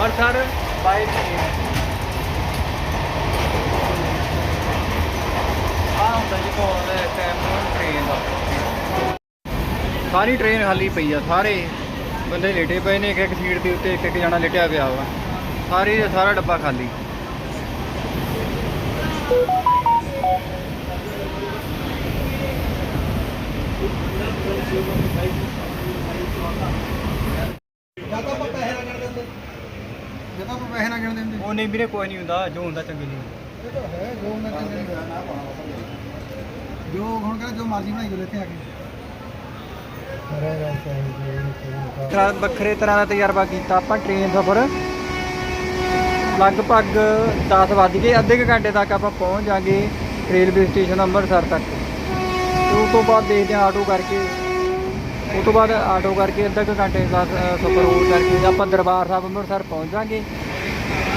Darbar Sahib Amritsar by train ਆ ਹੁੰਦਾ ਜੀ ਕੋਲ ਦੇ ਟਾਈਮ ਟ੍ਰੇਨ ਦਾ ਸਾਰੀ ਟ੍ਰੇਨ ਖਾਲੀ ਪਈ ਆ ਸਾਰੇ ਬੰਦੇ ਲੇਟੇ ਪਏ ਨੇ ਇੱਕ ਇੱਕ ਸੀਟ ਦੇ ਉੱਤੇ ਇੱਕ ਇੱਕ ਜਣਾ ਲੇਟਿਆ ਪਿਆ ਵਾ ਸਾਰੀ ਦਾ ਸਾਰਾ ਡੱਬਾ ਖਾਲੀ ਜਾਂ ਤਾਂ ਆਪਾਂ ਪੈਸੇ ਨਾ ਗਿਣ ਦਿੰਦੇ ਜਾਂ ਤਾਂ ਆਪਾਂ ਪੈਸੇ ਨਾ ਗਿਣ ਦਿੰਦੇ? ਉਹ ਨਹੀਂ ਵੀਰੇ ਕੋਈ ਨਹੀਂ ਹੁੰਦਾ ਜੋ ਹੁੰਦਾ ਚੰਗੀ ਨਹੀਂ ਇਹ ਤਾਂ ਹੈ ਜੋ ਮੈਂ ਚੰਗੇ ਨਹੀਂ ਜੋ ਹੁਣ ਕਹਿੰਦਾ ਜੋ ਮਰਜ਼ੀ ਬਣਾਈ ਜੋ ਇੱਥੇ ਆ ਕੇ। ਤਰ੍ਹਾਂ ਵੱਖਰੇ ਤਰ੍ਹਾਂ ਦਾ ਤਜਰਬਾ ਕੀਤਾ ਆਪਾਂ ਟ੍ਰੇਨ ਸਫ਼ਰ ਲਗਭਗ 10 ਵੱਜ ਗਏ ਅੱਧੇ ਕੁ ਘੰਟੇ ਤੱਕ ਆਪਾਂ ਪਹੁੰਚ ਜਾਾਂਗੇ ਰੇਲਵੇ ਸਟੇਸ਼ਨ ਅੰਮ੍ਰਿਤਸਰ ਤੱਕ। ਤੇ ਉਸ ਤੋਂ ਬਾਅਦ ਦੇਖਦੇ ਹਾਂ ਆਟੋ ਕਰਕੇ। ਉਸ ਤੋਂ ਬਾਅਦ ਆਟੋ ਕਰਕੇ ਅੱਧਾ ਕੁ ਘੰਟੇ ਦਾ ਸਫ਼ਰ ਹੋਰ ਕਰਕੇ ਆਪਾਂ ਦਰਬਾਰ ਸਾਹਿਬ ਅੰਮ੍ਰਿਤਸਰ ਪਹੁੰਚ ਜਾਾਂਗੇ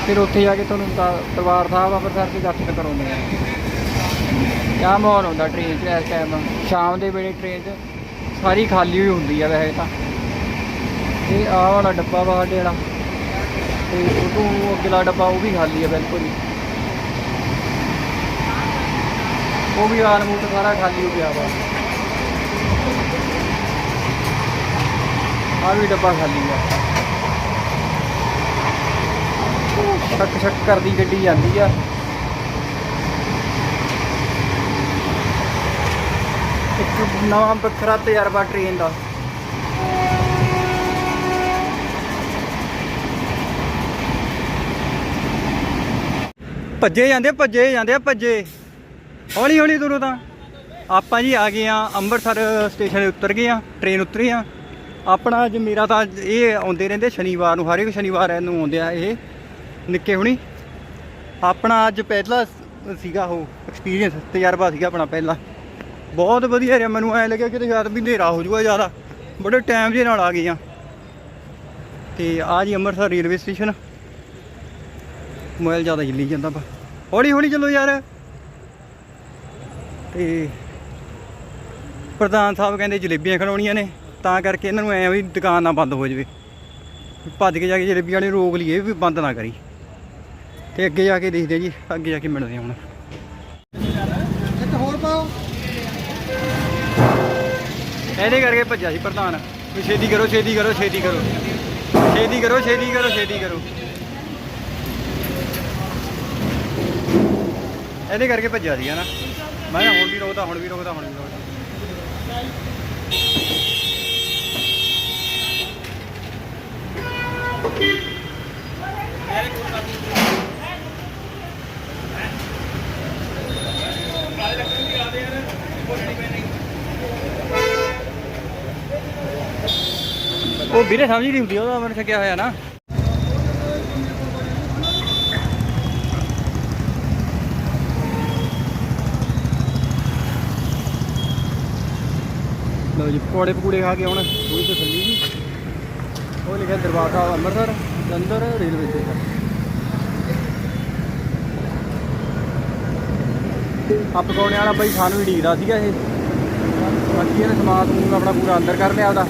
ਫਿਰ ਉੱਥੇ ਜਾ ਕੇ ਤੁਹਾਨੂੰ ਦਰਬਾਰ ਸਾਹਿਬ, ਅੰਮ੍ਰਿਤਸਰ ਦੇ ਦਰਸ਼ਨ ਕਰਾਉਂਦੇ ਆ। ਕਿਆ ਮਾਹੌਲ ਹੁੰਦਾ ਟ੍ਰੇਨ 'ਚ ਇਸ ਟਾਈਮ ਸ਼ਾਮ ਦੇ ਵੇਲੇ ਟ੍ਰੇਨ 'ਚ ਸਾਰੀ ਖਾਲੀ ਹੋਈ ਹੁੰਦੀ ਆ ਵੈਸੇ ਤਾਂ। ਇਹ ਆਹ ਵਾਲਾ ਡੱਬਾ ਵਾ ਸਾਡੇ ਵਾਲਾ। ਤੇ ਉਹ ਤੋਂ ਅਗਲਾ ਡੱਬਾ ਉਹ ਵੀ ਖਾਲੀ ਆ ਬਿਲਕੁਲ ਹੀ। ਉਹ ਵੀ ਆਲਮੋਸਟ ਸਾਰਾ ਖਾਲੀ ਹੋ ਗਿਆ ਵਾ। ਆਹ ਵੀ ਡੱਬਾ ਖਾਲੀ ਆ। ਉਹ ਛੱਕ ਕਰਦੀ ਗੱਡੀ ਜਾਂਦੀ ਆ। ਇੱਕ ਨਵਾਂ ਵੱਖਰਾ ਤਜਰਬਾ ਟ੍ਰੇਨ ਦਾ। ਭੱਜੇ ਜਾਂਦੇ ਭੱਜੇ ਜਾਂਦੇ ਆ ਭੱਜੇ। ਹੌਲੀ ਹੌਲੀ ਤੁਰੋ ਤਾਂ। ਆਪਾਂ ਜੀ ਆ ਗਏ ਆ ਅੰਮ੍ਰਿਤਸਰ ਸਟੇਸ਼ਨ ਉਤਰ ਗਏ ਆ ਟ੍ਰੇਨ ਉਤਰੀ ਆ। ਆਪਣਾ ਅੱਜ ਮੇਰਾ ਤਾਂ ਇਹ ਆਉਂਦੇ ਰਹਿੰਦੇ ਸ਼ਨੀਵਾਰ ਨੂੰ, ਹਰ ਇੱਕ ਸ਼ਨੀਵਾਰ ਇਹਨੂੰ ਆਉਂਦੇ ਆ ਇਹ। ਨਿੱਕੇ ਹੁਣੀ। ਆਪਣਾ ਅੱਜ ਪਹਿਲਾ ਸੀਗਾ ਉਹ ਐਕਸਪੀਰੀਅੰਸ ਤਜਰਬਾ ਸੀਗਾ ਆਪਣਾ ਪਹਿਲਾ। ਬਹੁਤ ਵਧੀਆ ਰਿਹਾ, ਮੈਨੂੰ ਐ ਲੱਗਿਆ ਕਿ ਯਾਰ ਵੀ ਹਨੇਰਾ ਹੋ ਜਾਊਗਾ ਜ਼ਿਆਦਾ। ਬੜੇ ਟਾਈਮ ਦੇ ਨਾਲ ਆ ਗਏ ਆ। ਤੇ ਆ ਜੀ ਅੰਮ੍ਰਿਤਸਰ ਰੇਲਵੇ ਸਟੇਸ਼ਨ ਮੋਬਾਈਲ ਜ਼ਿਆਦਾ ਹਿੱਲੀ ਜਾਂਦਾ ਵਾ। ਹੌਲੀ ਹੌਲੀ ਚੱਲੋ ਯਾਰ। ਤੇ ਪ੍ਰਧਾਨ ਸਾਹਿਬ ਕਹਿੰਦੇ ਜਲੇਬੀਆਂ ਖਿਲਾਉਣੀਆਂ ਨੇ, ਤਾਂ ਕਰਕੇ ਇਹਨਾਂ ਨੂੰ ਐ ਵੀ ਦੁਕਾਨ ਨਾ ਬੰਦ ਹੋ ਜਾਵੇ। ਭੱਜ ਕੇ ਜਾ ਕੇ ਜਲੇਬੀਆਂ ਵਾਲੇ ਰੋਕ ਲਈਏ ਵੀ ਬੰਦ ਨਾ ਕਰੀ। ਤੇ ਅੱਗੇ ਜਾ ਕੇ ਦੇਖਦੇ ਜੀ ਅੱਗੇ ਜਾ ਕੇ ਮਿਲਦੇ ਹੁਣ। ਇੱਕ ਹੋਰ ਪਾਓ। ਇਹਦੇ ਕਰਕੇ ਭੱਜਿਆ ਸੀ ਪ੍ਰਧਾਨ। ਵੀ ਛੇਤੀ ਕਰੋ ਛੇਤੀ ਕਰੋ ਛੇਤੀ ਕਰੋ। ਛੇਤੀ ਕਰੋ ਛੇਤੀ ਕਰੋ ਛੇਤੀ ਕਰੋ। ਇਹਦੇ ਕਰਕੇ ਭੱਜਿਆ ਸੀ ਨਾ ਮੈਂ ਹੁਣ ਵੀ ਰੋਕਦਾ ਹੁਣ ਵੀ ਰੋਕਦਾ ਹੁਣ ਵੀ ਰੋਕਦਾ। ਉਹ ਵੀਰੇ ਸਮਝ ਨਹੀਂ ਹੁੰਦੀ, ਉਹਦਾ ਮੈਨੂੰ ਛੱਕਿਆ ਹੋਇਆ ਨਾ। ਲਓ ਜੀ, ਪਕੌੜੇ ਪਕੂੜੇ ਖਾ ਕੇ ਹੁਣ ਥੋੜੀ ਤੇ ਥੱਲੀ ਜੀ। ਉਹ ਲਿਖਿਆ ਦਰਬਾਰ ਸਾਹਿਬ, ਅੰਮ੍ਰਿਤਸਰ, ਜਲੰਧਰ, ਰੇਲਵੇ ਸਟੇਸ਼ਨ। ਆ ਪਕੌੜੇ ਵਾਲਾ ਬਾਈ ਸਾਨੂੰ ਹੀ ਢੀਕਦਾ ਸੀਗਾ ਇਹ। ਬਾਕੀ ਇਹਨੇ ਸਮਾਨ ਸਮੂਨ ਆਪਣਾ ਪੂਰਾ ਅੰਦਰ ਕਰ ਲਿਆ ਉਹਦਾ।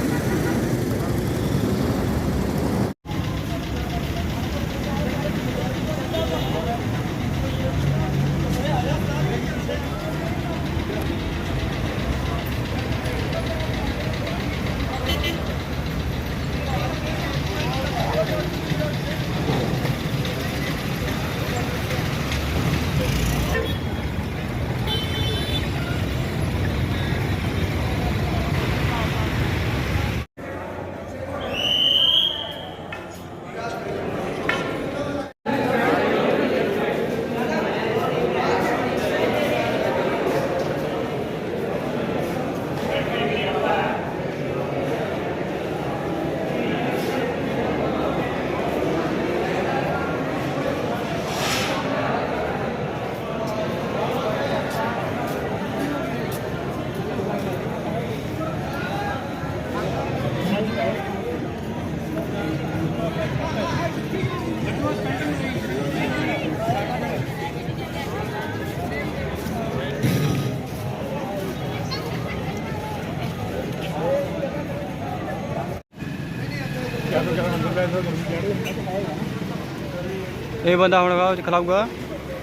ਇਹ ਬੰਦਾ ਹੁਣ ਉਹ ਖਿਲਾਊਗਾ।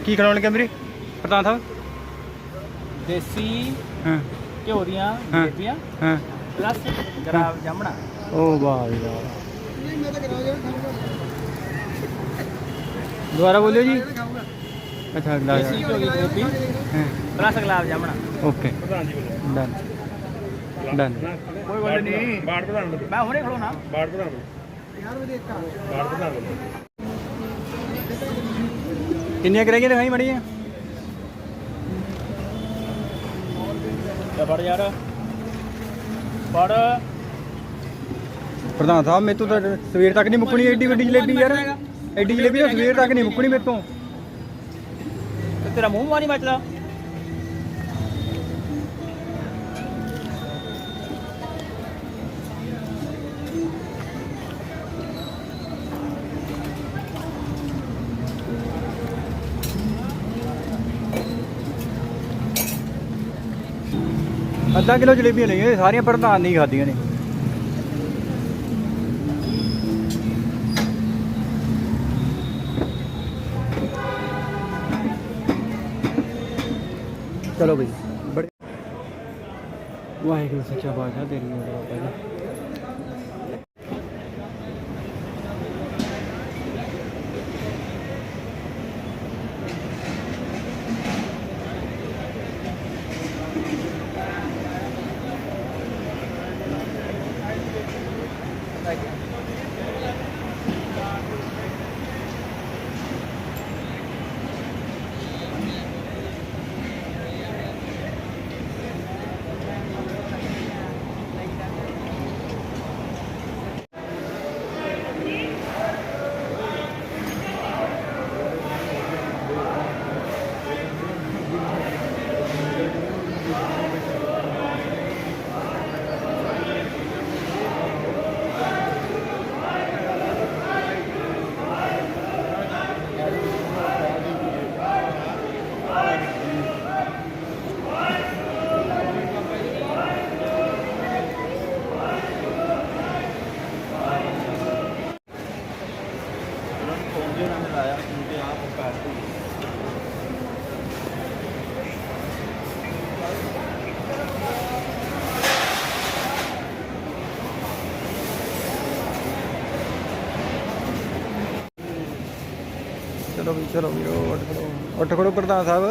ਕੀ ਖਿਲਾਉਣ ਲੱਗਿਆ ਵੀਰੇ? ਪ੍ਰਧਾਨ ਸਾਹਿਬ? ਦੇਸੀ ਹਾਂ। ਘਿਓ ਦੀਆਂ ਹਾਂ। ਜਲੇਬੀਆਂ ਹਾਂ। ਪਲੱਸ ਗਰਾਬ ਜਾਮਣਾ। ਉਹ ਵਾਹ ਜੀ ਵਾਹ। ਨਹੀਂ ਮੈਂ ਤਾਂ ਕਰਾਉ ਜਿਹੜਾ ਖਾਊਗਾ ਦੁਬਾਰਾ ਬੋਲਿਓ ਜੀ। ਖਾਊਗਾ ਅੱਛਾ ਅਗਲਾ ਦੇਸੀ ਘਿਓ ਦੀ ਜਲੇਬੀ ਹਾਂ। ਪਲੱਸ ਗੁਲਾਬ ਜਾਮਣਾ। ਓਕੇ। ਡਨ। ਡਨ। ਕੋਈ ਗੱਲ ਨਹੀਂ। ਬਾੜ ਪ੍ਰਧਾਨ ਮੈਂ ਹੁਣੇ ਖਲੋਣਾ। ਬਾੜ ਪ੍ਰਧਾਨ ਨੂੰ ਯਾਰ ਵੀ ਦੇਖ ਬਾੜ ਪ੍ਰਧਾਨ ਕਿੰਨੀਆਂ ਕਰਾਈਆਂ ਦਿਖਾਈ ਮੜੀਆਂ? ਲੈ ਫੜ ਯਾਰ। ਫੜ। ਪ੍ਰਧਾਨ ਸਾਹਿਬ ਮੇਰੇ ਤੋਂ ਤਾਂ ਸਵੇਰ ਤੱਕ ਨਹੀਂ ਮੁੱਕਣੀ ਐਡੀ ਵੱਡੀ ਜਲੇਬੀ ਯਾਰ। ਐਡੀ ਜਲੇਬੀ ਤਾਂ ਸਵੇਰ ਤੱਕ ਨਹੀਂ ਮੁੱਕਣੀ ਮੇਰੇ ਤੋਂ। ਤੇ ਤੇਰਾ ਮੂੰਹ ਮਾਰੀ ਮੱਚਦਾ। ਅੱਧਾ ਕਿਲੋ ਜਲੇਬੀਆਂ ਲਈਆਂ ਸਾਰੀਆਂ ਪ੍ਰਧਾਨ ਨਹੀਂ ਖਾਧੀਆਂ ਨੇ। ਚਲੋ ਬਈ। ਵਾਹਿਗੁਰੂ ਸੱਚਾ ਬਾਦਸ਼ਾਹ ਤੇਰੀ ਮੇਰਾ ਬਾਬਾ ਜੀ понятно. ਚਲੋ ਵੀ, ਚਲੋ ਵੀਰੋ ਉੱਠ ਖੜੋ। ਉੱਠ ਖੜੋ ਪ੍ਰਧਾਨ ਸਾਹਿਬ।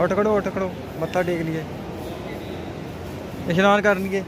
ਉੱਠ ਖੜੋ ਉੱਠ ਖੜੋ। ਮੱਥਾ ਟੇਕ ਲਈਏ। ਇਸ਼ਨਾਨ ਕਰਨਗੇ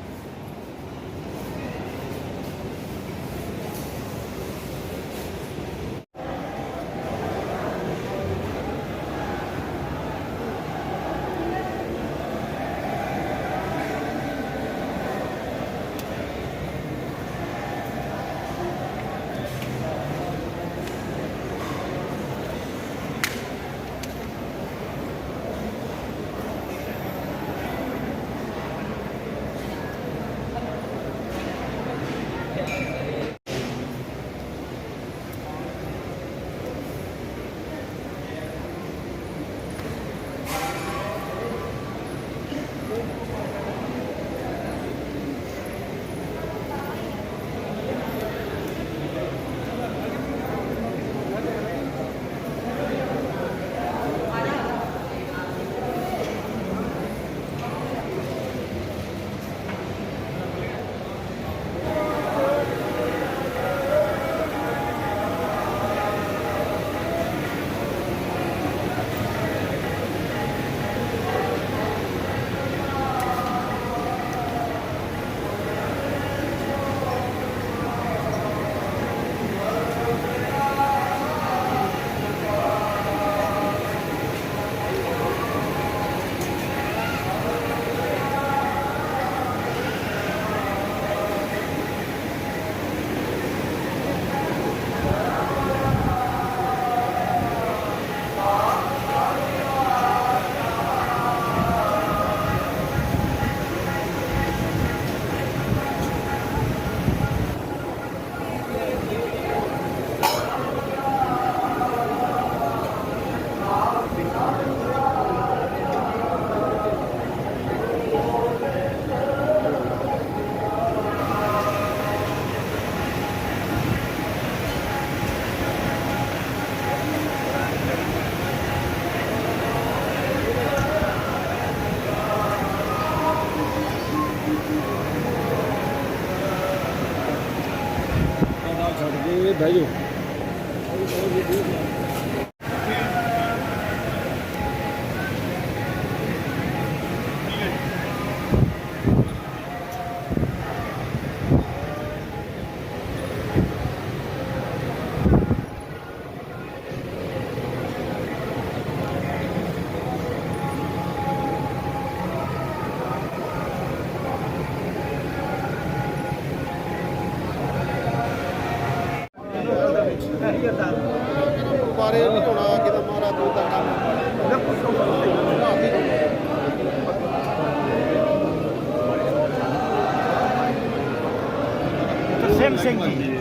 ਲਈਏ ਬਹਿ Miałem sęki.